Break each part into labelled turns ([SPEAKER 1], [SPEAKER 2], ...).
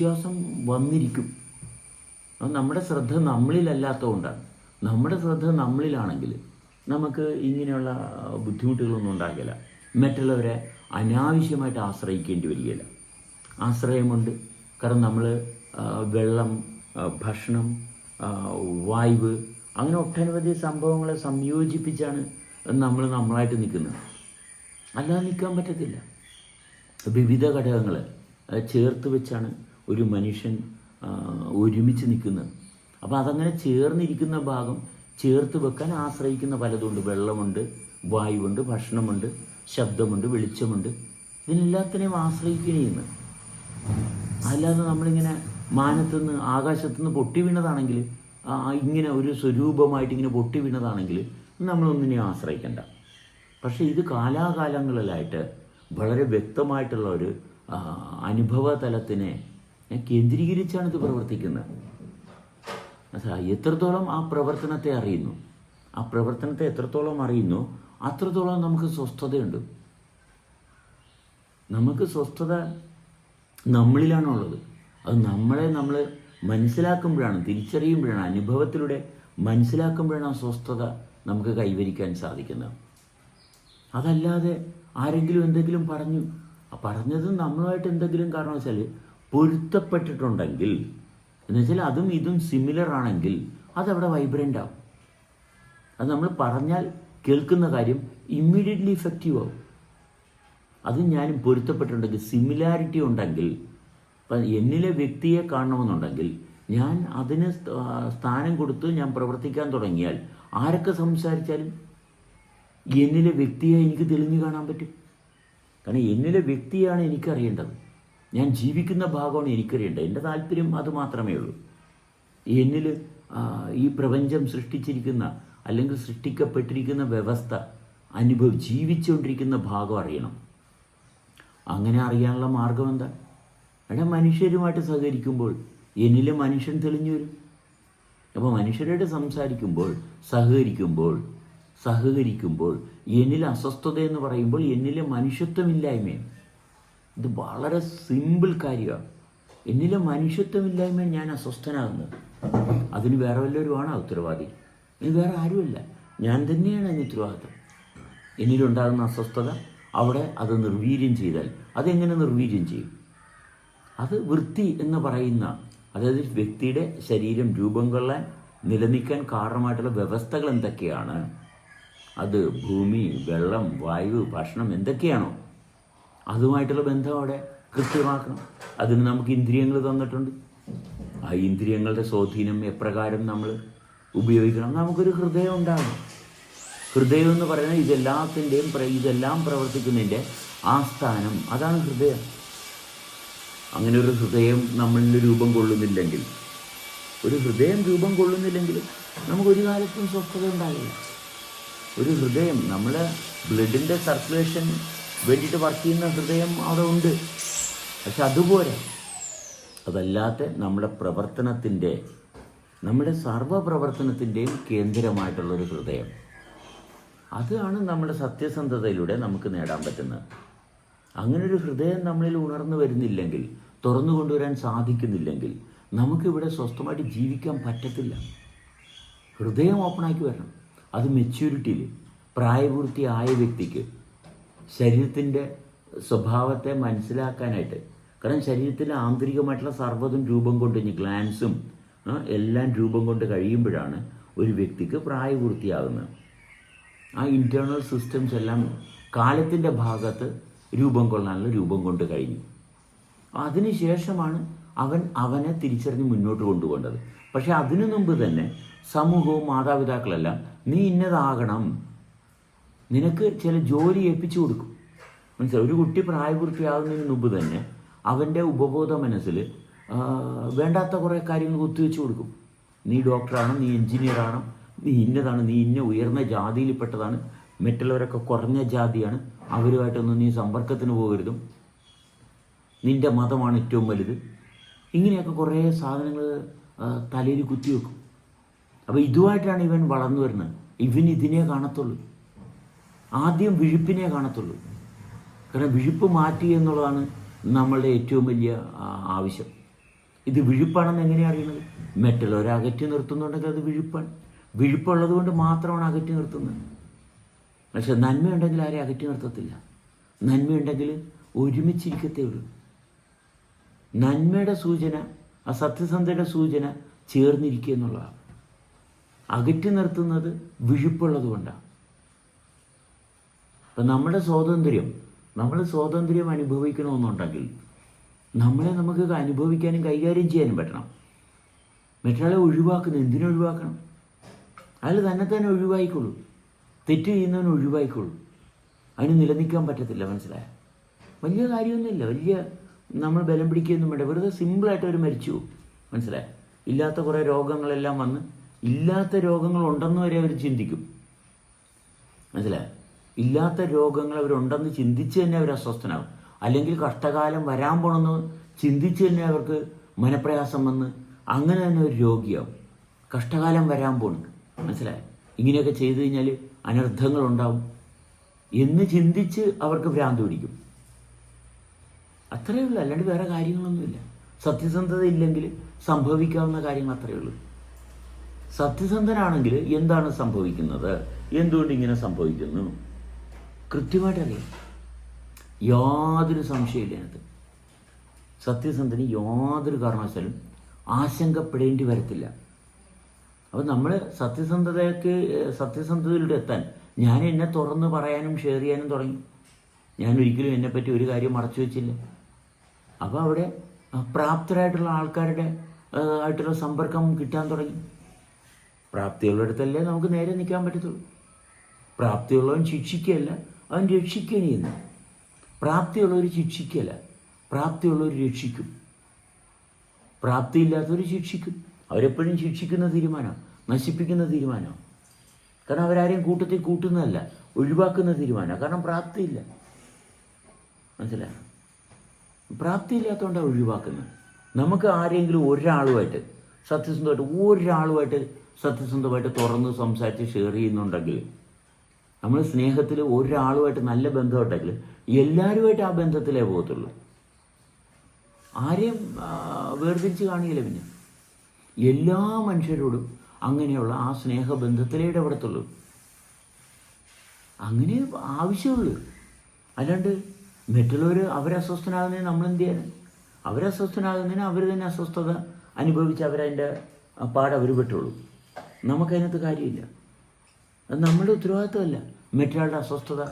[SPEAKER 1] വിശ്വാസം വന്നിരിക്കും. നമ്മുടെ ശ്രദ്ധ നമ്മളിലല്ലാത്തതുകൊണ്ടാണ്. നമ്മുടെ ശ്രദ്ധ നമ്മളിലാണെങ്കിൽ നമുക്ക് ഇങ്ങനെയുള്ള ബുദ്ധിമുട്ടുകളൊന്നും ഉണ്ടാകില്ല. മറ്റുള്ളവരെ അനാവശ്യമായിട്ട് ആശ്രയിക്കേണ്ടി വരികയില്ല. ആശ്രയമുണ്ട് കാരണം നമ്മൾ വെള്ളം ഭക്ഷണം ആ, അങ്ങനെ ഒട്ടനവധി സംഭവങ്ങളെ സംയോജിപ്പിച്ചാണ് നമ്മൾ നമ്മളായിട്ട് നിൽക്കുന്നത്. അല്ലാതെ നിൽക്കാൻ പറ്റത്തില്ല. വിവിധ ഘടകങ്ങൾ ചേർത്ത് വെച്ചാണ് ഒരു മനുഷ്യൻ ഒരുമിച്ച് നിൽക്കുന്നത് അപ്പോൾ അതങ്ങനെ ചേർന്നിരിക്കുന്ന ഭാഗം ചേർത്ത് വെക്കാൻ ആശ്രയിക്കുന്ന പലതുണ്ട്. വെള്ളമുണ്ട് വായുവുണ്ട് ഭക്ഷണമുണ്ട് ശബ്ദമുണ്ട് വെളിച്ചമുണ്ട്. ഇതിനെല്ലാത്തിനെയും ആശ്രയിക്കണേന്ന് അല്ലാതെ നമ്മളിങ്ങനെ മാനത്തുനിന്ന് ആകാശത്തുനിന്ന് പൊട്ടി വീണതാണെങ്കിൽ ഇങ്ങനെ ഒരു സ്വരൂപമായിട്ട് ഇങ്ങനെ പൊട്ടി വീണതാണെങ്കിൽ നമ്മളൊന്നിനെയും ആശ്രയിക്കണ്ട. പക്ഷേ ഇത് കാലാകാലങ്ങളിലായിട്ട് വളരെ വ്യക്തമായിട്ടുള്ള ഒരു അനുഭവ തലത്തിനെ കേന്ദ്രീകരിച്ചാണ് ഇത് പ്രവർത്തിക്കുന്നത്. മനസ്സിലായി എത്രത്തോളം ആ പ്രവർത്തനത്തെ അറിയുന്നു? ആ പ്രവർത്തനത്തെ എത്രത്തോളം അറിയുന്നു? അത്രത്തോളം നമുക്ക് സ്വസ്ഥതയുണ്ട്. നമുക്ക് സ്വസ്ഥത നമ്മളിലാണുള്ളത്. അത് നമ്മളെ നമ്മൾ മനസ്സിലാക്കുമ്പോഴാണ് തിരിച്ചറിയുമ്പോഴാണ് അനുഭവത്തിലൂടെ മനസ്സിലാക്കുമ്പോഴാണ് ആ സ്വസ്ഥത നമുക്ക് കൈവരിക്കാൻ സാധിക്കുന്നത്. അതല്ലാതെ ആരെങ്കിലും എന്തെങ്കിലും പറഞ്ഞു. പറഞ്ഞത് നമ്മളുമായിട്ട് എന്തെങ്കിലും കാരണവശാൽ പൊരുത്തപ്പെട്ടിട്ടുണ്ടെങ്കിൽ എന്നുവെച്ചാൽ അതും ഇതും സിമിലർ ആണെങ്കിൽ അതവിടെ വൈബ്രന്റ് ആവും. അത് നമ്മൾ പറഞ്ഞാൽ കേൾക്കുന്ന കാര്യം ഇമ്മീഡിയറ്റ്ലി ഇഫക്റ്റീവ് ആവും. അത് ഞാനും പൊരുത്തപ്പെട്ടിട്ടുണ്ടെങ്കിൽ സിമിലാരിറ്റി ഉണ്ടെങ്കിൽ എന്നിലെ വ്യക്തിയെ കാണണമെന്നുണ്ടെങ്കിൽ ഞാൻ അതിന് സ്ഥാനം കൊടുത്ത് ഞാൻ പ്രവർത്തിക്കാൻ തുടങ്ങിയാൽ ആരൊക്കെ സംസാരിച്ചാലും എന്നിലെ വ്യക്തിയെ എനിക്ക് തെളിഞ്ഞു കാണാൻ പറ്റും. കാരണം എന്നിലെ വ്യക്തിയാണ് എനിക്കറിയേണ്ടത്. ഞാൻ ജീവിക്കുന്ന ഭാഗമാണ് എനിക്കറിയേണ്ടത്. എന്റെ താല്പര്യം അത് മാത്രമേ ഉള്ളൂ. എന്നിൽ ഈ പ്രപഞ്ചം സൃഷ്ടിച്ചിരിക്കുന്ന അല്ലെങ്കിൽ സൃഷ്ടിക്കപ്പെട്ടിരിക്കുന്ന വ്യവസ്ഥ അനുഭവം ജീവിച്ചുകൊണ്ടിരിക്കുന്ന ഭാഗം അറിയണം. അങ്ങനെ അറിയാനുള്ള മാർഗം എന്താ? എടാ മനുഷ്യരുമായിട്ട് സഹകരിക്കുമ്പോൾ എന്നിലെ മനുഷ്യൻ തെളിഞ്ഞു വരും. അപ്പോൾ മനുഷ്യരോട് സംസാരിക്കുമ്പോൾ സഹകരിക്കുമ്പോൾ സഹകരിക്കുമ്പോൾ എന്നിലെ അസ്വസ്ഥത എന്ന് പറയുമ്പോൾ എന്നിലെ മനുഷ്യത്വമില്ലായ്മയും ഇത് വളരെ സിമ്പിൾ കാര്യമാണ്. എന്നിലെ മനുഷ്യത്വമില്ലായ്മയാണ് ഞാൻ അസ്വസ്ഥനാകുന്നത്. അതിന് വേറെ വല്ലവരുമാണ് ഉത്തരവാദി? ഇനി വേറെ ആരുമില്ല. ഞാൻ തന്നെയാണ് അതിന് ഉത്തരവാദിത്വം. എന്നിലുണ്ടാകുന്ന അസ്വസ്ഥത അവിടെ അത് നിർവീര്യം ചെയ്താൽ അതെങ്ങനെ നിർവീര്യം ചെയ്യും? അത് വൃത്തി എന്ന് പറയുന്ന അതായത് വ്യക്തിയുടെ ശരീരം രൂപം കൊള്ളാൻ നിലനിൽക്കാൻ കാരണമായിട്ടുള്ള വ്യവസ്ഥകൾ എന്തൊക്കെയാണ്? അത് ഭൂമി വെള്ളം വായു ഭക്ഷണം എന്തൊക്കെയാണോ? അതുമായിട്ടുള്ള ബന്ധം അവിടെ കൃത്യമാക്കണം. അതിന് നമുക്ക് ഇന്ദ്രിയങ്ങൾ തന്നിട്ടുണ്ട്. ആ ഇന്ദ്രിയങ്ങളുടെ സ്വാധീനം എപ്രകാരം നമ്മൾ ഉപയോഗിക്കണം. നമുക്കൊരു ഹൃദയം ഉണ്ടാകും ഹൃദയം എന്ന് പറയുന്നത് ഇതെല്ലാത്തിന്റെയും ഇതെല്ലാം പ്രവർത്തിക്കുന്നതിന്റെ ആസ്ഥാനം. അതാണ് ഹൃദയം. അങ്ങനെ ഒരു ഹൃദയം നമ്മളിൽ രൂപം കൊള്ളുന്നില്ലെങ്കിൽ ഒരു ഹൃദയം രൂപം കൊള്ളുന്നില്ലെങ്കിൽ നമുക്കൊരു കാലത്തും സ്വസ്ഥത ഉണ്ടാകില്ല. ഒരു ഹൃദയം നമ്മൾ ബ്ലഡിന്റെ സർക്കുലേഷൻ വേണ്ടിയിട്ട് വർക്ക് ചെയ്യുന്ന ഹൃദയം അവിടെ ഉണ്ട്. പക്ഷെ അതുപോലെ അതല്ലാത്ത നമ്മുടെ പ്രവർത്തനത്തിന്റെ നമ്മുടെ സർവപ്രവർത്തനത്തിന്റെയും കേന്ദ്രമായിട്ടുള്ളൊരു ഹൃദയം. അതാണ് നമ്മുടെ സത്യസന്ധതയിലൂടെ നമുക്ക് നേടാൻ പറ്റുന്നത്. അങ്ങനെ ഒരു ഹൃദയം നമ്മളിൽ ഉണർന്നു വരുന്നില്ലെങ്കിൽ തുറന്നു കൊണ്ടുവരാൻ സാധിക്കുന്നില്ലെങ്കിൽ നമുക്കിവിടെ സ്വസ്ഥമായിട്ട് ജീവിക്കാൻ പറ്റത്തില്ല. ഹൃദയം ഓപ്പണാക്കി വരണം. അത് മെച്യൂരിറ്റിയിൽ പ്രായപൂർത്തിയായ വ്യക്തിക്ക് ശരീരത്തിന്റെ സ്വഭാവത്തെ മനസ്സിലാക്കാനായിട്ട്. കാരണം ശരീരത്തിലെ ആന്തരികമായിട്ടുള്ള സർവതും രൂപം കൊണ്ട് ഇനി ഗ്ലാൻസും എല്ലാം രൂപം കൊണ്ട് കഴിയുമ്പോഴാണ് ഒരു വ്യക്തിക്ക് പ്രായപൂർത്തിയാകുന്നത്. ആ ഇന്റേർണൽ സിസ്റ്റംസ് എല്ലാം കാലത്തിന്റെ ഭാഗത്ത് രൂപം കൊള്ളാനുള്ള രൂപം കൊണ്ട് കഴിഞ്ഞു. അതിനുശേഷമാണ് അവൻ അവനെ തിരിച്ചറിഞ്ഞ് മുന്നോട്ട് കൊണ്ടുപോകേണ്ടത്. പക്ഷേ അതിനു മുമ്പ് തന്നെ സമൂഹവും മാതാപിതാക്കളെല്ലാം നീ ഇന്നതാകണം നിനക്ക് ചില ജോലി ഏൽപ്പിച്ചു കൊടുക്കും. മനസ്സിലായി? ഒരു കുട്ടി പ്രായപൂർത്തിയാകുന്നതിന് മുമ്പ് തന്നെ അവന്റെ ഉപബോധ മനസ്സിൽ വേണ്ടാത്ത കുറേ കാര്യങ്ങൾ കുത്തിവെച്ച് കൊടുക്കും. നീ ഡോക്ടറാണ് നീ എഞ്ചിനീയറാണ് നീ ഇന്നതാണ് നീ ഇന്ന ഉയർന്ന ജാതിയിൽപ്പെട്ടതാണ് മറ്റുള്ളവരൊക്കെ കുറഞ്ഞ ജാതിയാണ് അവരുമായിട്ടൊന്നും നീ സമ്പർക്കത്തിന് പോകരുതും. നിന്റെ മതമാണ് ഏറ്റവും വലുത്. ഇങ്ങനെയൊക്കെ കുറേ സാധനങ്ങൾ തലയിൽ കുത്തിവെക്കും. അപ്പോൾ ഇതുമായിട്ടാണ് ഇവൻ വളർന്നു വരുന്നത്. ഇവൻ ഇതിനെ കാണത്തുള്ളൂ. ആദ്യം വിഴുപ്പിനെ കാണത്തുള്ളൂ. കാരണം വിഴുപ്പ് മാറ്റി എന്നുള്ളതാണ് നമ്മളുടെ ഏറ്റവും വലിയ ആവശ്യം. ഇത് വിഴുപ്പാണെന്ന് എങ്ങനെയാണ് അറിയുന്നത്? മെറ്റൽ ഒരകറ്റി നിർത്തുന്നുണ്ടെങ്കിൽ അത് വിഴുപ്പാണ്. വിഴുപ്പുള്ളത് കൊണ്ട് മാത്രമാണ് അകറ്റി നിർത്തുന്നത്. പക്ഷെ നന്മയുണ്ടെങ്കിൽ ആരെയും അകറ്റി നിർത്തത്തില്ല. നന്മയുണ്ടെങ്കിൽ ഒരുമിച്ചിരിക്കത്തേ ഉള്ളൂ. നന്മയുടെ സൂചന ആ സത്യസന്ധയുടെ സൂചന ചേർന്നിരിക്കുക എന്നുള്ളതാണ്. അകറ്റി നിർത്തുന്നത് വിഴുപ്പുള്ളത് കൊണ്ടാണ്. അപ്പം നമ്മുടെ സ്വാതന്ത്ര്യം നമ്മൾ സ്വാതന്ത്ര്യം അനുഭവിക്കണമെന്നുണ്ടെങ്കിൽ നമ്മളെ നമുക്ക് അനുഭവിക്കാനും കൈകാര്യം ചെയ്യാനും പറ്റണം. മറ്റൊരാളെ ഒഴിവാക്കുന്നത് എന്തിനൊഴിവാക്കണം അയാൾ തന്നെ തന്നെ ഒഴിവായിക്കോളൂ. തെറ്റ് ചെയ്യുന്നവൻ ഒഴിവായിക്കോളൂ. അതിന് നിലനിൽക്കാൻ പറ്റത്തില്ല മനസ്സിലായ? വലിയ കാര്യമൊന്നുമില്ല. വലിയ നമ്മൾ ബലം പിടിക്കുകയൊന്നും വേണ്ട. വെറുതെ സിമ്പിളായിട്ട് അവർ മരിച്ചു മനസ്സിലായ? ഇല്ലാത്ത കുറേ രോഗങ്ങളെല്ലാം വന്ന് ഇല്ലാത്ത രോഗങ്ങളുണ്ടെന്ന് വരെ അവർ ചിന്തിക്കും. മനസ്സിലായ? ഇല്ലാത്ത രോഗങ്ങൾ അവരുണ്ടെന്ന് ചിന്തിച്ച് തന്നെ അവർ അസ്വസ്ഥനാകും. അല്ലെങ്കിൽ കഷ്ടകാലം വരാൻ പോണെന്ന് ചിന്തിച്ച് തന്നെ അവർക്ക് മനപ്രയാസം വന്ന് അങ്ങനെ തന്നെ ഒരു രോഗിയാവും. കഷ്ടകാലം വരാൻ പോണു മനസ്സിലായി? ഇങ്ങനെയൊക്കെ ചെയ്തു കഴിഞ്ഞാൽ അനർത്ഥങ്ങൾ ഉണ്ടാവും. എന്ന് ചിന്തിച്ച് അവർക്ക് ഭ്രാന്ത് പിടിക്കും. അത്രയേ ഉള്ളൂ. അല്ലാണ്ട് വേറെ കാര്യങ്ങളൊന്നുമില്ല. സത്യസന്ധത ഇല്ലെങ്കിൽ സംഭവിക്കാവുന്ന കാര്യങ്ങൾ അത്രയേ ഉള്ളൂ. സത്യസന്ധനാണെങ്കിൽ എന്താണ് സംഭവിക്കുന്നത്? എന്തുകൊണ്ട് ഇങ്ങനെ സംഭവിക്കുന്നു? കൃത്യമായിട്ട് അറിയാം യാതൊരു സംശയമില്ല അതിനകത്ത് സത്യസന്ധന് യാതൊരു കാരണവശാലും ആശങ്കപ്പെടേണ്ടി വരത്തില്ല. അപ്പം നമ്മൾ സത്യസന്ധതയ്ക്ക് സത്യസന്ധതയിലൂടെ എത്താൻ ഞാൻ എന്നെ തുറന്ന് പറയാനും ഷെയർ ചെയ്യാനും തുടങ്ങി. ഞാൻ ഒരിക്കലും എന്നെപ്പറ്റി ഒരു കാര്യം മറച്ചു വെച്ചില്ല. അപ്പോൾ അവിടെ പ്രാപ്തരായിട്ടുള്ള ആൾക്കാരുടെ ആയിട്ടുള്ള സമ്പർക്കം കിട്ടാൻ തുടങ്ങി. പ്രാപ്തിയുള്ള അടുത്തല്ലേ നമുക്ക് നേരെ നിൽക്കാൻ പറ്റത്തുള്ളൂ. പ്രാപ്തിയുള്ളവൻ ശിക്ഷിക്കുകയല്ല അവൻ രക്ഷിക്കണിയെന്ന് പ്രാപ്തിയുള്ളവർ ശിക്ഷിക്കല. പ്രാപ്തിയുള്ളവർ രക്ഷിക്കും. പ്രാപ്തിയില്ലാത്തവർ ശിക്ഷിക്കും. അവരെപ്പോഴും ശിക്ഷിക്കുന്ന തീരുമാനം? നശിപ്പിക്കുന്ന തീരുമാനം? കാരണം അവരാരെയും കൂട്ടത്തിൽ കൂട്ടുന്നതല്ല ഒഴിവാക്കുന്ന തീരുമാനമാണ് കാരണം പ്രാപ്തിയില്ല. മനസ്സിലായോ? പ്രാപ്തിയില്ലാത്തതുകൊണ്ടാണ് ഒഴിവാക്കുന്നത്. നമുക്ക് ആരെങ്കിലും ഒരാളുമായിട്ട് സത്യസന്ധമായിട്ട് ഒരാളുമായിട്ട് സത്യസന്ധമായിട്ട് തുറന്ന് സംസാരിച്ച് ഷെയർ ചെയ്യുന്നുണ്ടെങ്കിൽ നമ്മൾ സ്നേഹത്തിൽ ഒരാളുമായിട്ട് നല്ല ബന്ധമുണ്ടെങ്കിൽ എല്ലാവരുമായിട്ട് ആ ബന്ധത്തിലേ പോകത്തുള്ളൂ. ആരെയും വേർതിരിച്ച് കാണിയില്ല പിന്നെ. എല്ലാ മനുഷ്യരോടും അങ്ങനെയുള്ള ആ സ്നേഹബന്ധത്തിലേ ഇടപെടത്തുള്ളൂ. അങ്ങനെ ആവശ്യമുള്ളൂ. അല്ലാണ്ട് മറ്റുള്ളവർ അവരസ്വസ്ഥനാകുന്നതിന് നമ്മൾ എന്ത് ചെയ്യാൻ അവരസ്വസ്ഥനാകുന്നതിന് അവർ തന്നെ അസ്വസ്ഥത അനുഭവിച്ച് അവരതിന്റെ പാടവർ പെട്ടുള്ളൂ നമുക്കതിനകത്ത് കാര്യമില്ല. അത് നമ്മുടെ ഉത്തരവാദിത്വമല്ല. മറ്റൊരാളുടെ അസ്വസ്ഥത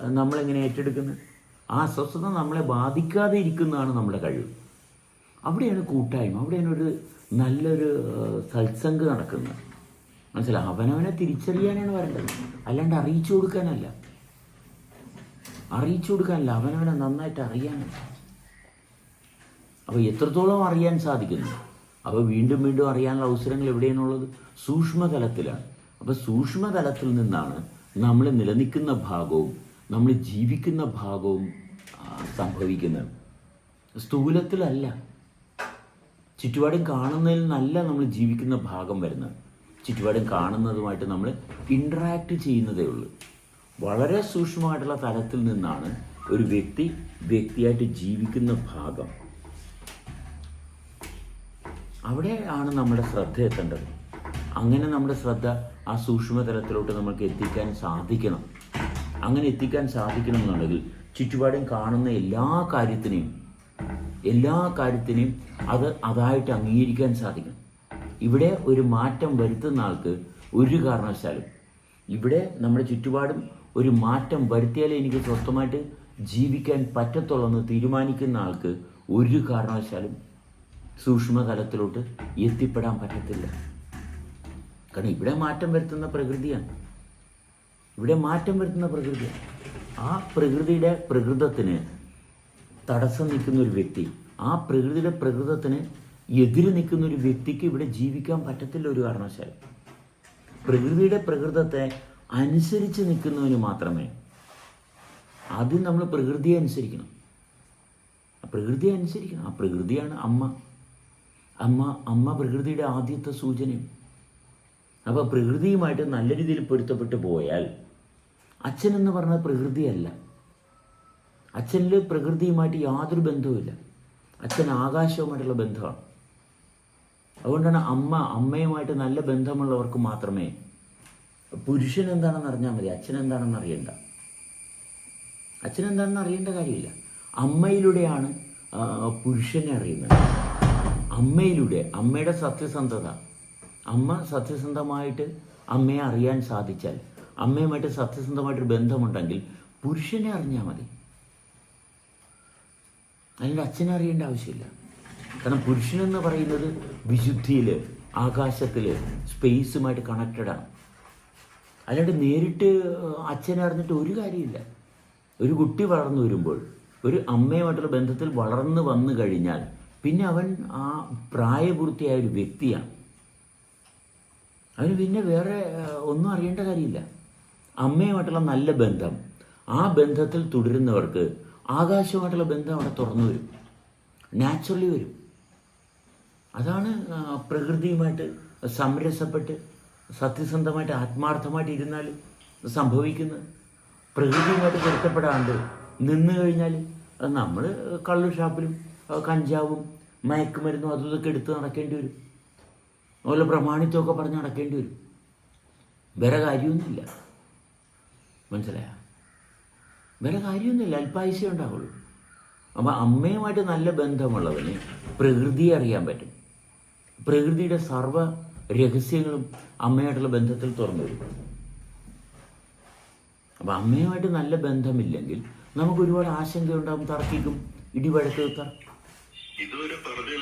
[SPEAKER 1] നമ്മളെങ്ങനെ ഏറ്റെടുക്കുന്നത്? ആ അസ്വസ്ഥത നമ്മളെ ബാധിക്കാതെ ഇരിക്കുന്നതാണ് നമ്മുടെ കഴിവ്. അവിടെയാണ് കൂട്ടായ്മ. അവിടെയാണ് ഒരു നല്ലൊരു സത്സംഗ് നടക്കുന്നത്. മനസ്സിലായി അവനവനെ തിരിച്ചറിയാനാണ് വരേണ്ടത്. അല്ലാണ്ട് അറിയിച്ചു കൊടുക്കാനല്ല. അറിയിച്ചു കൊടുക്കാനല്ല. അവനവനെ നന്നായിട്ട് അറിയാനല്ല അപ്പോൾ എത്രത്തോളം അറിയാൻ സാധിക്കുന്നു? അപ്പോൾ വീണ്ടും വീണ്ടും അറിയാനുള്ള അവസരങ്ങൾ എവിടെയെന്നുള്ളത് സൂക്ഷ്മതലത്തിലാണ്. അപ്പോൾ സൂക്ഷ്മതലത്തിൽ നിന്നാണ് നമ്മൾ നിലനിൽക്കുന്ന ഭാഗവും നമ്മൾ ജീവിക്കുന്ന ഭാഗവും സംഭവിക്കുന്നത്. സ്ഥൂലത്തിലല്ല. ചുറ്റുപാടും കാണുന്നതിൽ നിന്നല്ല നമ്മൾ ജീവിക്കുന്ന ഭാഗം വരുന്നത്. ചുറ്റുപാടും കാണുന്നതുമായിട്ട് നമ്മൾ ഇൻട്രാക്ട് ചെയ്യുന്നതേ ഉള്ളൂ. വളരെ സൂക്ഷ്മമായിട്ടുള്ള തലത്തിൽ നിന്നാണ് ഒരു വ്യക്തി വ്യക്തിയായിട്ട് ജീവിക്കുന്ന ഭാഗം. അവിടെയാണ് നമ്മുടെ ശ്രദ്ധ എത്തേണ്ടത്. അങ്ങനെ നമ്മുടെ ശ്രദ്ധ ആ സൂക്ഷ്മ തലത്തിലോട്ട് നമുക്ക് എത്തിക്കാൻ സാധിക്കണം. അങ്ങനെ എത്തിക്കാൻ സാധിക്കണം എന്നുണ്ടെങ്കിൽ ചുറ്റുപാടും കാണുന്ന എല്ലാ കാര്യത്തിനെയും എല്ലാ കാര്യത്തിനെയും അത് അതായിട്ട് അംഗീകരിക്കാൻ സാധിക്കണം. ഇവിടെ ഒരു മാറ്റം വരുത്തുന്ന ആൾക്ക് ഒരു കാരണവശാലും ഇവിടെ നമ്മുടെ ചുറ്റുപാടും ഒരു മാറ്റം വരുത്തിയാലേ എനിക്ക് സ്വസ്ഥമായിട്ട് ജീവിക്കാൻ പറ്റത്തുള്ളെന്ന് തീരുമാനിക്കുന്ന ആൾക്ക് ഒരു കാരണവശാലും സൂക്ഷ്മതലത്തിലോട്ട് എത്തിപ്പെടാൻ പറ്റത്തില്ല. കാരണം ഇവിടെ മാറ്റം വരുത്തുന്ന പ്രകൃതിയാണ്. ഇവിടെ മാറ്റം വരുത്തുന്ന പ്രകൃതിയാണ് ആ പ്രകൃതിയുടെ പ്രകൃതത്തിന് തടസ്സം നിൽക്കുന്ന ഒരു വ്യക്തി ആ പ്രകൃതിയുടെ പ്രകൃതത്തിന് എതിര് നിൽക്കുന്ന ഒരു വ്യക്തിക്ക് ഇവിടെ ജീവിക്കാൻ പറ്റത്തില്ല ഒരു കാരണവശാലും. പ്രകൃതിയുടെ പ്രകൃതത്തെ അനുസരിച്ച് നിൽക്കുന്നവന് മാത്രമേ ആദ്യം നമ്മൾ പ്രകൃതിയെ അനുസരിക്കണം. പ്രകൃതിയെ അനുസരിക്കണം. ആ പ്രകൃതിയാണ് അമ്മ. അമ്മ അമ്മ പ്രകൃതിയുടെ ആദ്യത്തെ സൂചനയും. അപ്പോൾ പ്രകൃതിയുമായിട്ട് നല്ല രീതിയിൽ പൊരുത്തപ്പെട്ടു പോയാൽ അച്ഛൻ എന്ന് പറഞ്ഞ പ്രകൃതിയല്ല. അച്ഛനിൽ പ്രകൃതിയുമായിട്ട് യാതൊരു ബന്ധവുമില്ല. അച്ഛൻ ആകാശവുമായിട്ടുള്ള ബന്ധമാണ്. അതുകൊണ്ടാണ് അമ്മ അമ്മയുമായിട്ട് നല്ല ബന്ധമുള്ളവർക്ക് മാത്രമേ പുരുഷൻ എന്താണെന്ന് അറിഞ്ഞാൽ മതി അച്ഛൻ എന്താണെന്ന് അറിയണ്ട. അച്ഛൻ എന്താണെന്ന് അറിയേണ്ട കാര്യമില്ല. അമ്മയിലൂടെയാണ് പുരുഷനെ അറിയുന്നത്. അമ്മയിലൂടെ അമ്മയുടെ സത്യസന്ധത. അമ്മ സത്യസന്ധമായിട്ട് അമ്മയെ അറിയാൻ സാധിച്ചാൽ അമ്മയുമായിട്ട് സത്യസന്ധമായിട്ടൊരു ബന്ധമുണ്ടെങ്കിൽ പുരുഷനെ അറിഞ്ഞാൽ മതി. അല്ലെങ്കിൽ അച്ഛനെ അറിയേണ്ട ആവശ്യമില്ല. കാരണം പുരുഷനെന്ന് പറയുന്നത് വിശുദ്ധിയിൽ ആകാശത്തിൽ സ്പേസുമായിട്ട് കണക്റ്റഡാണ് അല്ലാണ്ട് നേരിട്ട് അച്ഛനെ അറിഞ്ഞിട്ട് ഒരു കാര്യമില്ല. ഒരു കുട്ടി വളർന്നു വരുമ്പോൾ ഒരു അമ്മയുമായിട്ടുള്ള ബന്ധത്തിൽ വളർന്നു വന്നു കഴിഞ്ഞാൽ പിന്നെ അവൻ ആ പ്രായപൂർത്തിയായ ഒരു വ്യക്തിയാണ്. അവന് പിന്നെ വേറെ ഒന്നും അറിയേണ്ട കാര്യമില്ല. അമ്മയുമായിട്ടുള്ള നല്ല ബന്ധം. ആ ബന്ധത്തിൽ തുടരുന്നവർക്ക് ആകാശവുമായിട്ടുള്ള ബന്ധം അവിടെ തുറന്നു വരും. നാച്ചുറലി വരും. അതാണ് പ്രകൃതിയുമായിട്ട് സമരസപ്പെട്ട് സത്യസന്ധമായിട്ട് ആത്മാർത്ഥമായിട്ട് ഇരുന്നാൽ സംഭവിക്കുന്നത്. പ്രകൃതിയുമായിട്ട് പൊരുത്തപ്പെടാണ്ട് നിന്ന് കഴിഞ്ഞാൽ നമ്മൾ കള്ളു ഷാപ്പിലും കഞ്ചാവും മയക്കുമരുന്നും അതും ഇതൊക്കെ എടുത്ത് നടക്കേണ്ടി വരും. അതുപോലെ പ്രമാണിത്വമൊക്കെ പറഞ്ഞ് നടക്കേണ്ടി വരും. വേറെ കാര്യമൊന്നുമില്ല. മനസ്സിലായ? വേറെ കാര്യമൊന്നുമില്ല. അല്പായുസേ ഉണ്ടാവുള്ളൂ. അപ്പം അമ്മയുമായിട്ട് നല്ല ബന്ധമുള്ളവന് പ്രകൃതിയെ അറിയാൻ പറ്റും. പ്രകൃതിയുടെ സർവ രഹസ്യങ്ങളും അമ്മയായിട്ടുള്ള ബന്ധത്തിൽ തുറന്നു വരും. അപ്പം അമ്മയുമായിട്ട് നല്ല ബന്ധമില്ലെങ്കിൽ നമുക്ക് ഒരുപാട് ആശങ്കയുണ്ടാകും തർക്കിക്കും ഇടിവഴക്ക് തർ
[SPEAKER 2] ഇതുവരെ പറഞ്ഞ